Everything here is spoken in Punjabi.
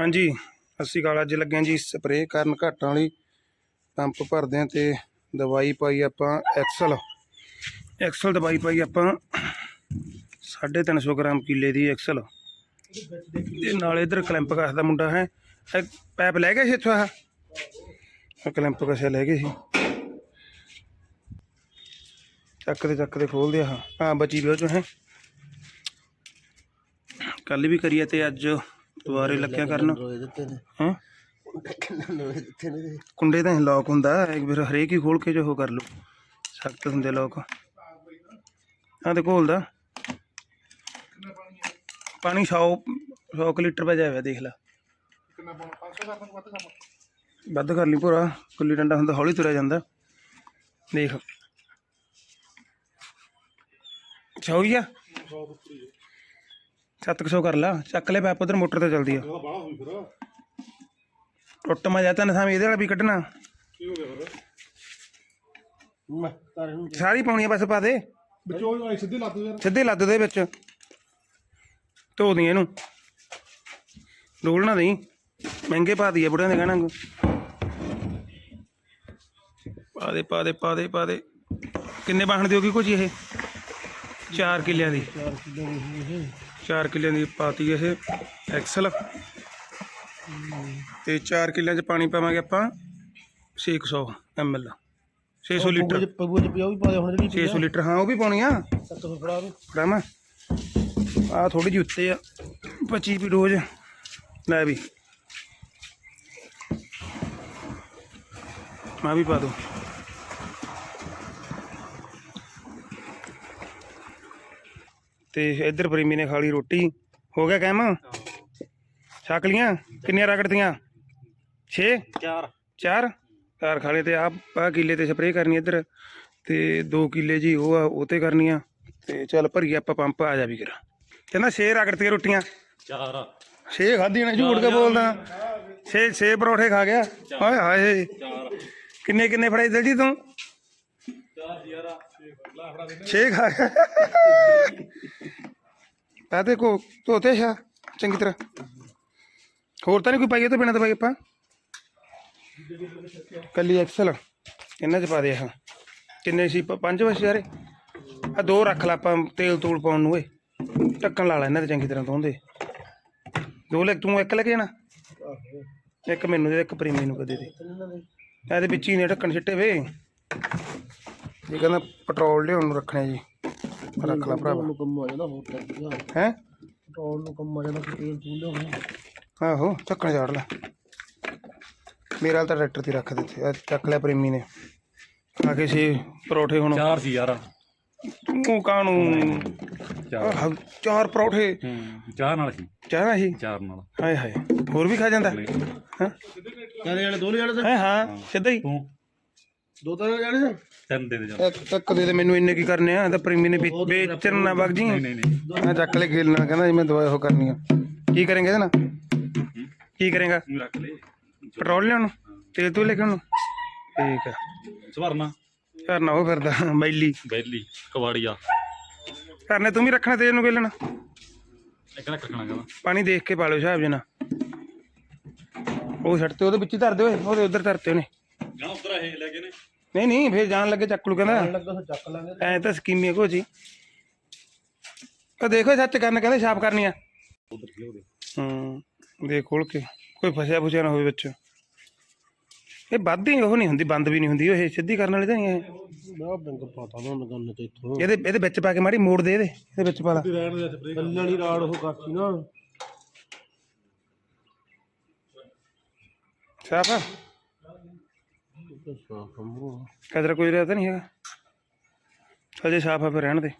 ਹਾਂਜੀ ਅਸੀਂ ਕਾਲ ਅੱਜ ਲੱਗੇ ਜੀ ਸਪਰੇਅ ਕਰਨ ਘਾਟਾਂ ਵਾਲੀ ਪੰਪ ਭਰਦੇ ਹਾਂ ਤੇ ਦਵਾਈ ਪਾਈ ਆਪਾਂ ਐਕਸਲ। ਐਕਸਲ ਦਵਾਈ ਪਾਈ ਆਪਾਂ 350 ਗ੍ਰਾਮ ਕਿੱਲੇ ਦੀ ਐਕਸਲ। ਤੇ ਨਾਲ ਇਧਰ ਕਲੈਂਪ ਕਸਦਾ ਮੁੰਡਾ ਹੈ। ਪੈਪ ਲੈ ਗਿਆ ਸੀ ਇੱਥੋਂ ਆਹ? ਕਲੈਂਪ ਕਸਿਆ ਲੈ ਗਏ ਸੀ। ਚੱਕ ਦੇ ਚੱਕ ਦੇ ਖੋਲਦੇ ਆ ਹਾਂ ਬਚੀ ਵੀ ਉਹ ਚੋਂ ਹੈ। ਕੱਲ ਵੀ ਕਰੀਏ ਤੇ ਅੱਜ ਦੁਬਾਰੇ ਲੱਗਿਆ ਕਰਨ। ਲੋਏ ਦਿੱਤੇ ਨੇ। ਹਾਂ? ਕਿੰਨਾ ਲੋਏ ਦਿੱਤੇ ਨੇ। ਕੁੰਡੇ ਤਾਂ ਲੌਕ ਹੁੰਦਾ ਇੱਕ ਵਾਰ ਹਰੇਕ ਹੀ ਖੋਲ ਕੇ ਜੋ ਕਰ ਲਓ ਸਖਤ ਹੁੰਦੇ ਲੋਕ ਆ ਤੇ ਘੋਲਦਾ ਪਾਣੀ 100 100 ਕੁ ਲੀਟਰ ਪੈ ਜਾਵੇ ਦੇਖ ਲੈ। ਵੱਧ ਕਰ ਲਈ ਭੋਰਾ ਕੁੱਲੀ ਡੰਡਾ ਹੁੰਦਾ ਹੌਲੀ ਤੁਰਿਆ ਜਾਂਦਾ। ਦੇਖ। ਆ 700 ਕਰ ਲਾ ਚੱਕ ਲੈ ਪੈਪ ਉਧਰ ਮੋਟਰ ਤੇ ਚੱਲਦੀ ਆ। ਟੁੱਟ ਮਾ ਜਾਂਦਾ ਨਾ ਸਾਵੇਂ ਇਹਦੇ ਵਾਲਾ ਵੀ ਕੱਢਣਾ। ਸਾਰੀ ਪਾਉਣੀ ਆ ਬਸ ਪਾ ਦੇ। ਵਿੱਚੋਂ ਆਈ ਸਿੱਧੀ ਲੱਤ ਯਾਰ ਸਿੱਧੇ ਲੱਦ ਦੇ ਵਿੱਚ। ਧੋ ਦੀ ਇਹਨੂੰ। ਡੋਲ ਨਾ ਦੇਈ। ਮਹਿੰਗੇ ਪਾ ਦਈਏ ਬੁੜਿਆਂ ਦੇ ਕਹਿਣਾ ਪਾ ਦੇ ਪਾ ਦੇ ਪਾ ਦੇ ਪਾ ਦੇ। ਕਿੰਨੇ ਬਾਹਣ ਦਿਓਗੀ ਕੁਝ ਇਹ? 4 ਕਿੱਲਿਆਂ ਦੀ। 4 ਕਿਲੋ ਇਹ। 4 ਕਿੱਲਿਆਂ ਦੀ ਪਾਤੀ ਇਹ ਐਕਸਲ। ਤੇ 4 ਕਿੱਲਿਆਂ ਚ ਪਾਣੀ ਪਾਵਾਂਗੇ ਆਪਾਂ 600 ml 600 ਲੀਟਰ। ਪਗੂ ਚ ਪਿਆ ਉਹ ਵੀ ਪਾਇਆ ਹੁਣ ਜਿਹੜੀ 600 ਲੀਟਰ ਹਾਂ ਉਹ ਵੀ ਪਾਉਣੀ ਆ। ਤੱਕ ਫੜਾ ਫੜਾਵਾਂ। ਆ ਥੋੜੀ ਜਿਹੀ ਉੱਤੇ ਆ। 25 ਵੀ ਰੋਜ਼ ਲੈ ਵੀ। ਮੈਂ ਵੀ ਪਾ ਦੂੰ। ਤੇ ਇੱਧਰ ਪ੍ਰੇਮੀ ਨੇ ਖਾ ਲਈ ਰੋਟੀ। ਹੋ ਗਿਆ ਕਹਿਮ ਛਕ ਲੀਆਂ? ਕਿੰਨੀਆਂ ਰਗੜਤੀਆਂ 6 4 ਚਾਰ। ਚਾਰ? ਖਾਲੇ ਤੇ ਆ ਆ ਕਿੱਲੇ ਤੇ ਸਪਰੇਅ ਕਰਨੀ ਇੱਧਰ। ਤੇ 2 ਕਿੱਲੇ ਜੀ ਉਹ ਆ ਉਹ ਤੇ ਕਰਨੀ ਆ ਤੇ ਚੱਲ ਭਰੀਏ ਆਪਾਂ ਪੰਪ ਆ ਜਾ ਵੀ ਕਰਾ ਕਹਿੰਦਾ ਛੇ ਰਗੜਤੀਆਂ ਰੋਟੀਆਂ। 4 ਛੇ ਖਾਧੀਆਂ ਨੇ ਝੂਠ ਕੇ ਬੋਲਦਾ? ਛੇ ਛੇ ਪਰੌਠੇ ਖਾ ਗਿਆ। ਹਾਏ ਹਾਏ। ਕਿੰਨੇ ਕਿੰਨੇ ਫੜਾਈ ਦਿਲ ਜੀ ਤੂੰ? ਛੇ ਖਾ ਗਿਆ ਪਾਦੇ ਕੋ ਧੋਤੇ ਸ਼ਾ? ਚੰਗੀ ਤਰ੍ਹਾਂ। ਹੋਰ ਤਾਂ ਨਹੀਂ ਕੋਈ ਪਾਈਏ ਤੋਂ ਬਿਨਾਂ ਦਵਾਈ ਆਪਾਂ? ਕੱਲੀ ਐਕਸਲ, ਇਹਨਾਂ ਚ ਪਾ ਦੇ ਆਹ। ਕਿੰਨੇ ਸੀ, ਪ- ਪੰਜ ਵਜੇ ਯਾਰੇ ਆ ਦੋ ਰੱਖ ਲਾ ਆਪਾਂ ਤੇਲ ਤੂਲ ਪਾਉਣ ਨੂੰ, ਓਏ। ਢੱਕਣ ਲਾ ਲੈ ਇਹਨਾਂ ਦੇ ਚੰਗੀ ਤਰ੍ਹਾਂ ਧੋਂਦੇ ਦੋ ਲੈ, ਤੂੰ ਇੱਕ ਲੈ ਕੇ ਜਾਣਾ? ਇੱਕ ਮੈਨੂੰ ਦੇ, ਇੱਕ ਪ੍ਰੀਮੀ ਨੂੰ ਕਦੇ ਦੇ। ਇਹਦੇ ਵਿੱਚ ਹੀ ਨੇ ਢੱਕਣ ਛਿੱਟੇ ਵੇ। ਇਹ ਕਹਿੰਦਾ ਪੈਟਰੋਲ ਲਿਆਉਣ ਨੂੰ ਰੱਖਣਾ ਜੀ। ਰੱਖ ਲਾ ਭਰਾਵਾ। ਨੂੰ ਕੰਮ ਆ ਜਾਂਦਾ ਹੋਰ ਟੱਕਿਆ ਹੈ? ਪੈਟਰੋਲ ਨੂੰ ਕੰਮ ਆ ਜਾਂਦਾ ਫਿਰ ਤੇਲ ਤੂਲ ਲਿਆਉਣਾ। ਆਹੋ ਢੱਕਣ ਝਾੜ ਲੈ। ਮੇਰਾ ਤਾਂ ਟਰੈਕਟਰ ਤੇ ਰੱਖ ਦਿੱਤੇ ਆਹ ਚੱਕ ਲਿਆ ਪ੍ਰੇਮੀ ਨੇ। ਆ ਕੇ ਸੀ ਪਰੌਠੇ ਹੁਣ। ਚਾਰ ਸੀ ਯਾਰ। ਤੂੰ ਕਾਹਨੂੰ? ਚਾਰ। ਆਹ, ਚਾਰ ਪਰੌਠੇ। ਹੂੰ ਚਾਰ ਨਾਲ ਸੀ। ਚਾਹਣਾ ਸੀ ਚਾਰ ਨਾਲ। ਹਾਏ ਹਾਏ ਹੋਰ ਵੀ ਖਾ ਜਾਂਦਾ? ਹਾਂ? ਚਾਰੇ ਜਾਣੇ ਦੋ ਜਾਣੇ ਹੈਂ, ਹਾਂ। ਸਿੱਧਾ ਹੀ। ਤੂੰ? ਦੋ ਤਾਂ ਜਾਣੇ ਨੇ ਤਿੰਨ ਦੇ ਦੇ ਜਾ ਇੱਕ ਇੱਕ ਦੇ ਦੇ ਮੈਨੂੰ ਇੰਨੇ ਕੀ ਕਰਨੇ ਆ? ਇਹ ਤਾਂ ਪ੍ਰੇਮੀ ਨੇ ਵੇਚ- ਵੇਚਣ ਨਾ ਵਗ ਜੀ ਨਹੀਂ ਨਹੀਂ ਨਹੀਂ। ਮੈਂ ਚੱਕ ਲੈ ਖੇਲਣਾ ਕਹਿੰਦਾ ਜੀ ਮੈਂ ਦਵਾਈ ਉਹ ਕਰਨੀ ਆ ਕੀ ਕਰੇਂਗੇ ਇਹਦੇ ਨਾਲ? ਕੀ ਕਰੇਗਾ? ਤੂੰ ਰੱਖ ਲੈ। ਪੈਟਰੋਲ ਲਿਆਉਣ ਤੇਲ ਤੂੰ ਲੈ ਕੇ ਆਉਣ ਠੀਕ ਆ। ਸਵਰਨਾ। ਕਰਨਾ ਉਹ ਫਿਰਦਾ ਬੈਲੀ। ਬੈਲੀ ਕਵਾੜੀਆ। ਕਰਨੇ ਤੂੰ ਵੀ ਰੱਖਣਾ ਤੇਲ ਨੂੰ ਖੇਲਣਾ। ਇੱਕ ਰੱਖ ਰੱਖਣਾ ਕਹਿੰਦਾ। ਪਾਣੀ ਦੇਖ ਕੇ ਪਾ ਲਿਓ ਹਿਸਾਬ ਜਨਾ ਉਹ ਛੱਡ ਤੇ ਉਹਦੇ ਵਿੱਚ ਹੀ ਧਰ ਦਿਓ ਉਹਦੇ ਉਧਰ ਧਰਤੇ ਉਹਨੇ। ਜਾਂ ਉਧਰ ਇਹ ਲੈ ਕੇ ਨੇ। ਨਹੀਂ ਨਹੀਂ ਫੇਰ ਜਾਣ ਲੱਗੇ ਚੱਕ ਲੂ ਕਹਿੰਦਾ। ਲੱਗਾ ਤਾਂ ਚੱਕ ਲਾਂਗੇ ਐ ਤਾਂ ਸਕੀਮੀ ਕੋ ਜੀ ਉਹ ਦੇਖੋ ਸੱਚ ਕਰਨ ਕਹਿੰਦੇ ਛਾਪ ਕਰਨੀ ਆ। ਉਧਰ ਹੂੰ ਦੇਖ ਖੋਲ ਕੇ ਕੋਈ ਫਸਿਆ ਫੁਸਿਆ ਨਾ ਹੋਵੇ ਵਿੱਚ। ਇਹ ਵੱਧਦੀ ਉਹ ਨਹੀਂ ਹੁੰਦੀ ਬੰਦ ਵੀ ਨਹੀਂ ਹੁੰਦੀ ਇਹ ਸਿੱਧੀ ਕਰਨ ਵਾਲੀ ਤਾਂ ਨਹੀਂ ਇਹ। ਨਾ ਬੰਗ ਪਤਾ ਨਾ ਨਗਨ ਤੇ ਇਥੋਂ। ਇਹਦੇ ਇਹਦੇ ਵਿੱਚ ਪਾ ਕੇ ਮਾੜੀ ਮੋੜ ਦੇ ਇਹਦੇ ਇਹਦੇ ਵਿੱਚ ਪਾ ਲਾ। ਰਹਿਣ ਦੇ ਸਪਰੇ ਕੱਲਣ ਵਾਲੀ ਰਾੜ ਉਹ ਕਰਤੀ ਨਾ। ਸਾਫ਼ ਕਦਰ ਕੋਈ ਰਿਹਾ ਤਾਂ ਨਹੀਂ ਹੈਗਾ। ਅਜੇ ਸਾਫ਼ ਆ ਫਿਰ ਰਹਿਣ ਦੇ।